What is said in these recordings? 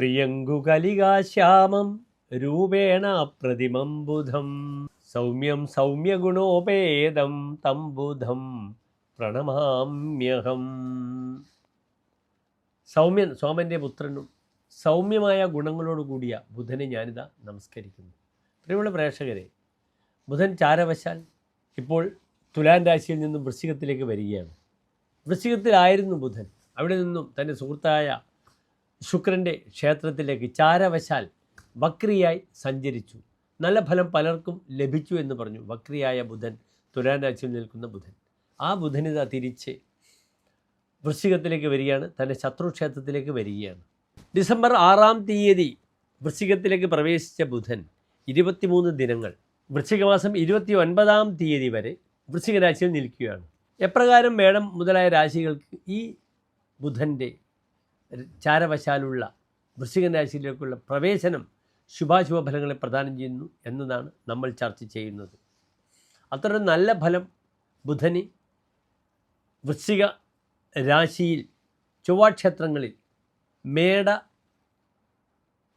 പ്രിയങ്കുകലികാശ്യാമം രൂപേണ പ്രതിമം ബുധം. സൗമ്യം സൗമ്യഗുണോപേതം തം ബുധം പ്രണമാമ്യഹം. സൗമ്യൻ സോമന്റെ പുത്രനും സൗമ്യമായ ഗുണങ്ങളോട് കൂടിയ ബുധനെ ഞാനിതാ നമസ്കരിക്കുന്നു. പ്രിയമുള്ള പ്രേക്ഷകരെ ബുധൻ ചാരവശാൽ ഇപ്പോൾ തുലാൻ രാശിയിൽ നിന്നും വൃശ്ചികത്തിലേക്ക് വരികയാണ്. വൃശ്ചികത്തിലായിരുന്നു ബുധൻ. അവിടെ നിന്നും തന്റെ സുഹൃത്തായ ശുക്രന്റെ ക്ഷേത്രത്തിലേക്ക് ചാരവശാൽ വക്രിയായി സഞ്ചരിച്ചു. നല്ല ഫലം പലർക്കും ലഭിച്ചു എന്ന് പറഞ്ഞു വക്രിയായ ബുധൻ തുലാരാശിയിൽ നിൽക്കുന്ന ബുധൻ. ആ ബുധനിത തിരിച്ച് വൃശ്ചികത്തിലേക്ക് വരികയാണ് തന്റെ ശത്രുക്ഷേത്രത്തിലേക്ക് വരികയാണ്. ഡിസംബർ ആറാം തീയതി വൃശ്ചികത്തിലേക്ക് പ്രവേശിച്ച ബുധൻ ഇരുപത്തിമൂന്ന് ദിനങ്ങൾ വൃശ്ചികമാസം ഇരുപത്തി ഒൻപതാം തീയതി വരെ വൃശ്ചിക രാശിയിൽ നിൽക്കുകയാണ്. എപ്രകാരം വേണം മുതലായ രാശികൾക്ക് ഈ ബുധന്റെ ചാരവശാലുള്ള വൃശ്ചിക രാശിയിലേക്കുള്ള പ്രവേശനം ശുഭാശുഭ ഫലങ്ങളെ പ്രദാനം ചെയ്യുന്നു എന്നതാണ് നമ്മൾ ചർച്ച ചെയ്യുന്നത്. അത്ര നല്ല ഫലം ബുധന് വൃശ്ചിക രാശിയിൽ ചൊവ്വാക്ഷേത്രങ്ങളിൽ മേട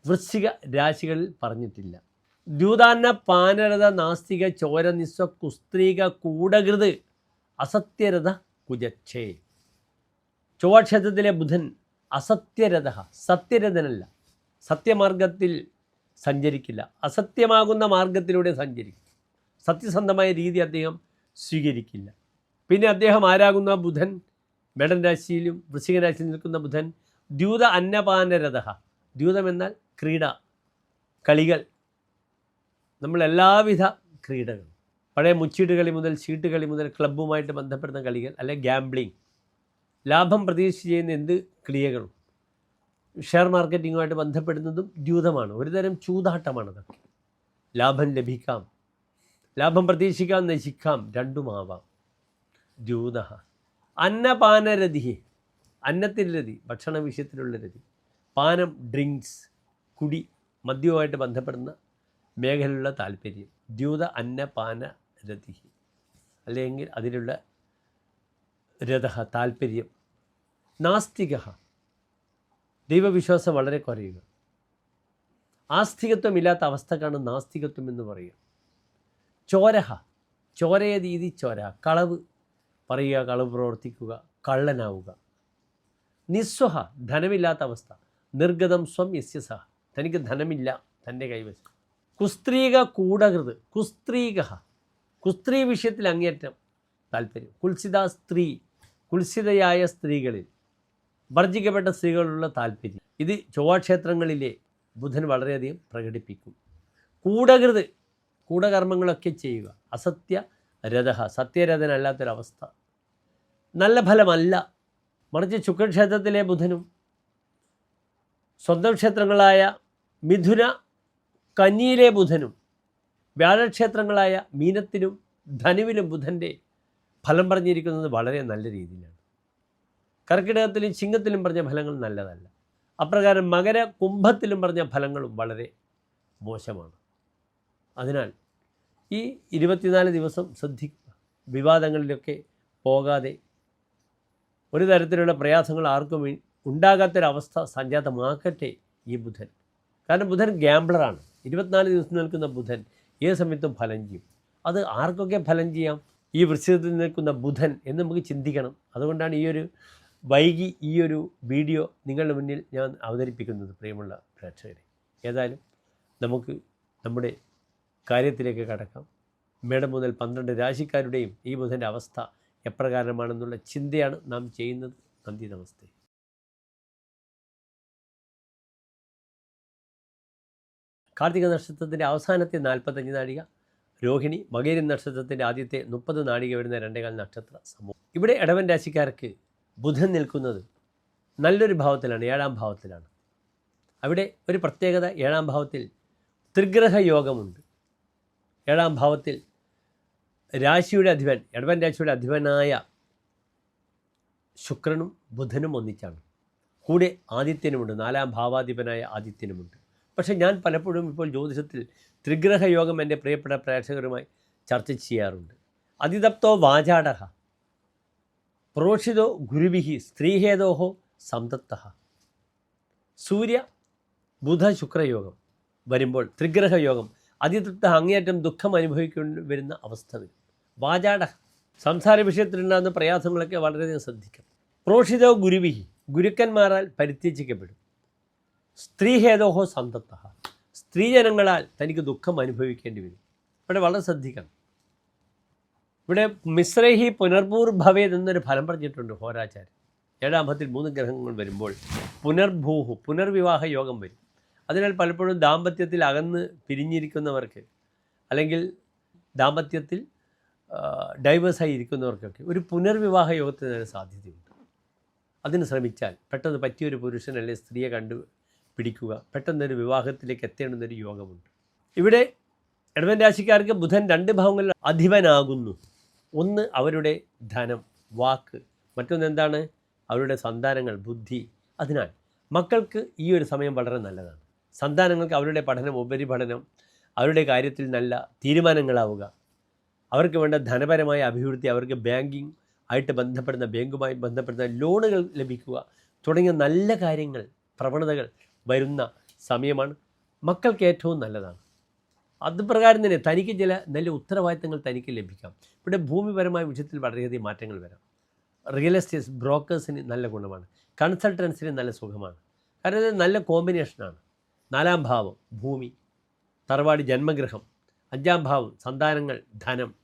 വൃശ്ചിക രാശികളിൽ പറഞ്ഞിട്ടില്ല. ദ്യൂതാന്ന പാനരഥ നാസ്തിക ചോരനിസ്വ കുസ്ത്രീക കൂടകൃത് അസത്യരഥ കുജക്ഷേ ചൊവ്വാക്ഷേത്രത്തിലെ ബുധൻ അസത്യരഥ സത്യരഥനല്ല. സത്യമാർഗത്തിൽ സഞ്ചരിക്കില്ല. അസത്യമാകുന്ന മാർഗത്തിലൂടെ സഞ്ചരിക്കും. സത്യസന്ധമായ രീതി അദ്ദേഹം സ്വീകരിക്കില്ല. പിന്നെ അദ്ദേഹം ആരാകുന്ന ബുധൻ? മേടൻ രാശിയിലും വൃശ്ചിക രാശിയിൽ നിൽക്കുന്ന ബുധൻ ദ്യൂത അന്നപാനരഥ. ദ്യൂതം എന്നാൽ ക്രീഡ കളികൾ. നമ്മളെല്ലാവിധ ക്രീഡകളും. പഴയ മുച്ചീട്ട് കളി മുതൽ ചീട്ട് കളി മുതൽ ക്ലബ്ബുമായിട്ട് ബന്ധപ്പെടുന്ന കളികൾ അല്ലെങ്കിൽ ഗാംബ്ലിംഗ് ലാഭം പ്രതീക്ഷിച്ച് ചെയ്യുന്ന എന്ത് ക്രിയകളും? ഷെയർ മാർക്കറ്റിങ്ങുമായിട്ട് ബന്ധപ്പെടുന്നതും ദ്യൂതമാണ്. ഒരുതരം ചൂതാട്ടമാണ് അതൊക്കെ. ലാഭം ലഭിക്കാം. ലാഭം പ്രതീക്ഷിക്കാം നശിക്കാം. രണ്ടുമാവാം ദ്യൂത. അന്നപാനരതി അന്നത്തിൽ രതി ഭക്ഷണ വിഷയത്തിലുള്ള രതി പാനം ഡ്രിങ്ക്സ് കുടി മദ്യവുമായിട്ട് ബന്ധപ്പെടുന്ന മേഖലയിലുള്ള താല്പര്യം. ദ്യൂത അന്നപാന രതി അല്ലെങ്കിൽ അതിലുള്ള രഥ താല്പര്യം. നാസ്തിക ദൈവവിശ്വാസം വളരെ കുറയുക. ആസ്തികത്വമില്ലാത്ത അവസ്ഥക്കാണ് നാസ്തികത്വം എന്ന് പറയുക. ചോരഹ. ചോരയ രീതി ചോര. കളവ്. പറയുക കളവ് പ്രവർത്തിക്കുക കള്ളനാവുക. നിസ്വഹ. ധനമില്ലാത്ത അവസ്ഥ. നിർഗതം സ്വം യസ്യ സഹ. തനിക്ക് ധനമില്ല. തന്റെ കൈവശം. കുസ്ത്രീക കൂടകൃത്. കുസ്ത്രീക കുസ്ത്രീ വിഷയത്തിൽ അങ്ങേറ്റം താല്പര്യം. കുൽസിത സ്ത്രീ. കുൽസിതയായ സ്ത്രീകളിൽ. വർജിക്കപ്പെട്ട സ്ത്രീകളുള്ള താല്പര്യം. ഇത് ചൊവ്വാക്ഷേത്രങ്ങളിലെ ബുധൻ വളരെയധികം പ്രകടിപ്പിക്കും. കൂടകൃത് കൂടകർമ്മങ്ങളൊക്കെ ചെയ്യുക. അസത്യ രഥ സത്യരഥനല്ലാത്തൊരവസ്ഥ. നല്ല ഫലമല്ല. മറിച്ച് ശുക്രക്ഷേത്രത്തിലെ ബുധനും സ്വന്തം ക്ഷേത്രങ്ങളായ മിഥുന കന്നിയിലെ ബുധനും വ്യാഴക്ഷേത്രങ്ങളായ മീനത്തിനും ധനുവിലും ബുധന്റെ ഫലം പറഞ്ഞിരിക്കുന്നത് വളരെ നല്ല രീതിയിലാണ്. കർക്കിടകത്തിലും ചിങ്ങത്തിലും പറഞ്ഞ ഫലങ്ങൾ നല്ലതല്ല. അപ്രകാരം മകര കുംഭത്തിലും പറഞ്ഞ ഫലങ്ങളും വളരെ മോശമാണ്. അതിനാൽ ഈ ഇരുപത്തിനാല് ദിവസം ശ്രദ്ധിക്കുക വിവാദങ്ങളിലൊക്കെ പോകാതെ ഒരു തരത്തിലുള്ള പ്രയാസങ്ങൾ ആർക്കും ഉണ്ടാകാത്തൊരവസ്ഥ സംജാതമാക്കട്ടെ ഈ ബുധൻ. കാരണം ബുധൻ ഗ്യാംബ്ലറാണ് ഇരുപത്തിനാല് ദിവസം നിൽക്കുന്ന ബുധൻ ഏത് സമയത്തും ഫലം ചെയ്യും. അത് ആർക്കൊക്കെ ഫലം ചെയ്യാം? ഈ വൃശ്ചികത്തിൽ നിൽക്കുന്ന ബുധൻ എന്ന് നമുക്ക് ചിന്തിക്കണം. അതുകൊണ്ടാണ് ഈ ഒരു വൈകി ഈ ഒരു വീഡിയോ നിങ്ങളുടെ മുന്നിൽ ഞാൻ അവതരിപ്പിക്കുന്നത് പ്രിയമുള്ള പ്രേക്ഷകരെ. ഏതായാലും നമുക്ക് നമ്മുടെ കാര്യത്തിലേക്ക് കടക്കാം. മേടം മുതൽ പന്ത്രണ്ട് രാശിക്കാരുടെയും ഈ ബുധന്റെ അവസ്ഥ എപ്രകാരമാണെന്നുള്ള ചിന്തയാണ് നാം ചെയ്യുന്നത്. നന്ദി നമസ്തേ. കാർത്തിക നക്ഷത്രത്തിന്റെ അവസാനത്തെ നാൽപ്പത്തഞ്ച് നാഴിക രോഹിണി മകേരി നക്ഷത്രത്തിന്റെ ആദ്യത്തെ മുപ്പത് നാഴിക വരുന്ന രണ്ടേകാൽ നക്ഷത്ര സമൂഹം. ഇവിടെ ഇടവൻ രാശിക്കാർക്ക് ബുധൻ നിൽക്കുന്നത് നല്ലൊരു ഭാവത്തിലാണ് ഏഴാം ഭാവത്തിലാണ്. അവിടെ ഒരു പ്രത്യേകത ഏഴാം ഭാവത്തിൽ ത്രിഗ്രഹ യോഗമുണ്ട്. ഏഴാം ഭാവത്തിൽ രാശിയുടെ അധിപൻ എടവൻ രാശിയുടെ അധിപനായ ശുക്രനും ബുധനും ഒന്നിച്ചാണ്. കൂടെ ആദിത്യനുമുണ്ട് നാലാം ഭാവാധിപനായ ആദിത്യനുമുണ്ട്. പക്ഷേ ഞാൻ പലപ്പോഴും ഇപ്പോൾ ജ്യോതിഷത്തിൽ ത്രിഗ്രഹ യോഗം എന്റെ പ്രിയപ്പെട്ട പ്രേക്ഷകരുമായി ചർച്ച ചെയ്യാറുണ്ട്. അതിതപ്തോ വാചാടഹ. പ്രോഷിതോ ഗുരുവിഹി സ്ത്രീഹേതോഹോ സന്തത്ത സൂര്യ ബുധ ശുക്രയോഗം വരുമ്പോൾ ത്രിഗ്രഹയോഗം। അതിതൃപ്ത അങ്ങേയറ്റം ദുഃഖം അനുഭവിക്കേണ്ടി വരുന്ന അവസ്ഥ വരും വാചാട സംസാര വിഷയത്തിലുണ്ടാകുന്ന പ്രയാസങ്ങളൊക്കെ വളരെയധികം ശ്രദ്ധിക്കും പ്രോഷിതോ ഗുരുവിഹി ഗുരുക്കന്മാരാൽ പരിത്യജിക്കപ്പെടും। സ്ത്രീഹേതോഹോ സന്തത്ത സ്ത്രീജനങ്ങളാൽ തനിക്ക് ദുഃഖം അനുഭവിക്കേണ്ടി വരും। ഇവിടെ വളരെ ശ്രദ്ധിക്കണം। ഇവിടെ മിശ്രഹി പുനർഭൂർഭവേത് എന്നൊരു ഫലം പറഞ്ഞിട്ടുണ്ട് ഹോരാചാര്യൻ ഏഴാം ഭത്തിൽ മൂന്ന് ഗ്രഹങ്ങൾ വരുമ്പോൾ പുനർഭൂഹു പുനർവിവാഹ യോഗം വരും. അതിനാൽ പലപ്പോഴും ദാമ്പത്യത്തിൽ അകന്ന് പിരിഞ്ഞിരിക്കുന്നവർക്ക് അല്ലെങ്കിൽ ദാമ്പത്യത്തിൽ ഡൈവേഴ്സായി ഇരിക്കുന്നവർക്കൊക്കെ ഒരു പുനർവിവാഹ യോഗത്തിന് സാധ്യതയുണ്ട്. അതിന് ശ്രമിച്ചാൽ പെട്ടെന്ന് പറ്റിയൊരു പുരുഷൻ അല്ലെങ്കിൽ സ്ത്രീയെ കണ്ടു പിടിക്കുക പെട്ടെന്നൊരു വിവാഹത്തിലേക്ക് എത്തേണ്ടുന്നൊരു യോഗമുണ്ട്. ഇവിടെ ഇടവൻ രാശിക്കാർക്ക് ബുധൻ രണ്ട് ഭാവങ്ങളിൽ അധിപനാകുന്നു. ഒന്ന് അവരുടെ ധനം വാക്ക്. മറ്റൊന്ന് എന്താണ്? അവരുടെ സന്താനങ്ങൾ ബുദ്ധി. അതിനാൽ മക്കൾക്ക് ഈ ഒരു സമയം വളരെ നല്ലതാണ്. സന്താനങ്ങൾക്ക് അവരുടെ പഠനം ഉപരിപഠനം അവരുടെ കാര്യത്തിൽ നല്ല തീരുമാനങ്ങളാവുക. അവർക്ക് വേണ്ട ധനപരമായ അഭിവൃദ്ധി അവർക്ക് ബാങ്കിങ് ആയിട്ട് ബന്ധപ്പെടുന്ന ബാങ്കുമായി ബന്ധപ്പെടുന്ന ലോണുകൾ ലഭിക്കുക തുടങ്ങിയ നല്ല കാര്യങ്ങൾ പ്രവണതകൾ വരുന്ന സമയമാണ് മക്കൾക്ക് ഏറ്റവും നല്ലതാണ്. അതുപ്രകാരം തന്നെ തനിക്ക് ചില നല്ല ഉത്തരവാദിത്തങ്ങൾ തനിക്ക് ലഭിക്കാം. ഇവിടെ ഭൂമിപരമായ വിഷയത്തിൽ വളരെയധികം മാറ്റങ്ങൾ വരാം. റിയൽ എസ്റ്റേറ്റ്സ് ബ്രോക്കേഴ്സിന് നല്ല ഗുണമാണ്. കൺസൾട്ടൻസിന് നല്ല സുഖമാണ്. കാരണം ഇത് നല്ല കോമ്പിനേഷനാണ് നാലാം ഭാവം ഭൂമി തറവാട് ജന്മഗ്രഹം. അഞ്ചാം ഭാവം സന്താനങ്ങൾ ധനം.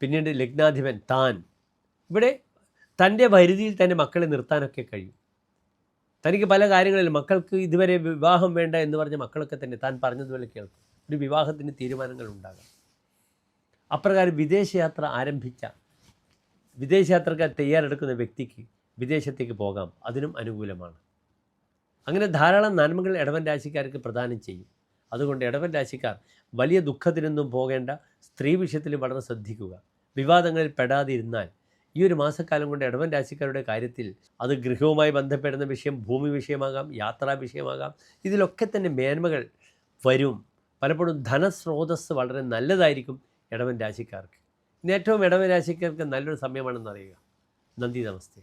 പിന്നീട് ലഗ്നാധിപൻ താൻ. ഇവിടെ തന്റെ പരിധിയിൽ തന്നെ മക്കളെ നിർത്താനൊക്കെ കഴിയും. തനിക്ക് പല കാര്യങ്ങളിലും മക്കൾക്ക് ഇതുവരെ വിവാഹം വേണ്ട എന്ന് പറഞ്ഞ മക്കളൊക്കെ തന്നെ താൻ പറഞ്ഞതുപോലെ കേൾക്കും. ഒരു വിവാഹത്തിന് തീരുമാനങ്ങൾ ഉണ്ടാകാം അപ്രകാരം വിദേശയാത്ര ആരംഭിച്ച വിദേശയാത്രക്കാർ തയ്യാറെടുക്കുന്ന വ്യക്തിക്ക് വിദേശത്തേക്ക് പോകാം. അതിനും അനുകൂലമാണ്. അങ്ങനെ ധാരാളം നന്മകൾ ഇടവൻ രാശിക്കാർക്ക് പ്രദാനം ചെയ്യും. അതുകൊണ്ട് ഇടവൻ രാശിക്കാർ വലിയ ദുഃഖത്തിനൊന്നും പോകേണ്ട സ്ത്രീ വിഷയത്തിൽ വളരെ ശ്രദ്ധിക്കുക. വിവാദങ്ങളിൽ പെടാതിരുന്നാൽ ഈ ഒരു മാസക്കാലം കൊണ്ട് ഇടവൻ രാശിക്കാരുടെ കാര്യത്തിൽ അത് ഗൃഹവുമായി ബന്ധപ്പെടുന്ന വിഷയം ഭൂമി വിഷയമാകാം യാത്രാ വിഷയമാകാം ഇതിലൊക്കെ തന്നെ മേന്മകൾ വരും. പലപ്പോഴും ധനസ്രോതസ് വളരെ നല്ലതായിരിക്കും ഇടവൻ രാശിക്കാർക്ക്. ഇന്ന് ഏറ്റവും ഇടവൻ രാശിക്കാർക്ക് നല്ലൊരു സമയമാണെന്ന് അറിയുക നന്ദി നമസ്തേ.